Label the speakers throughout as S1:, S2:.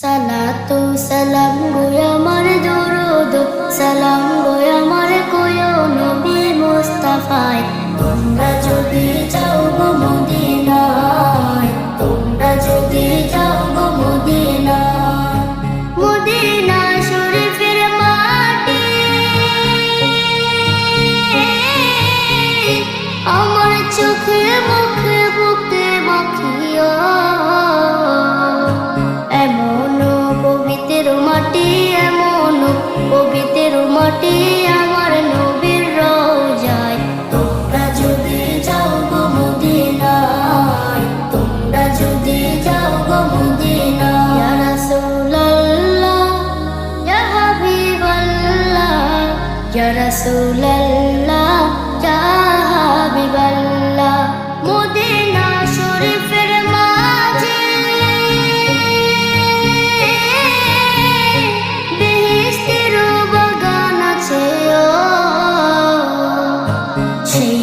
S1: সালাতু সালাম গো আমার দরুদ, সালাম গো আমার কোয়ো নবী মুস্তাফায়। তোমরা যদি যাও গো মদিনায়, তোমরা যদি যাও গো মদিনায়। মদিনা শরীফের মাটি, আমার চোখে মুখে বুকে মাখিয়া মাটি আমার নবীর রোজায়। তোমরা যদি যাও গো মদিনায়, তোমরা যদি যাও গো মদিনায়। ইয়া রাসূলুল্লাহ, ইয়া হাবিবাল্লাহ, ইয়া রাসূলুল্লাহ, ইয়া হাবিবাল্লাহ।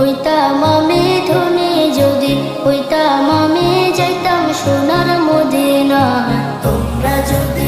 S1: হইতাম আমি ধনী যদি হইতাম আমি যাইতাম সোনার মদিনা। তোমরা যদি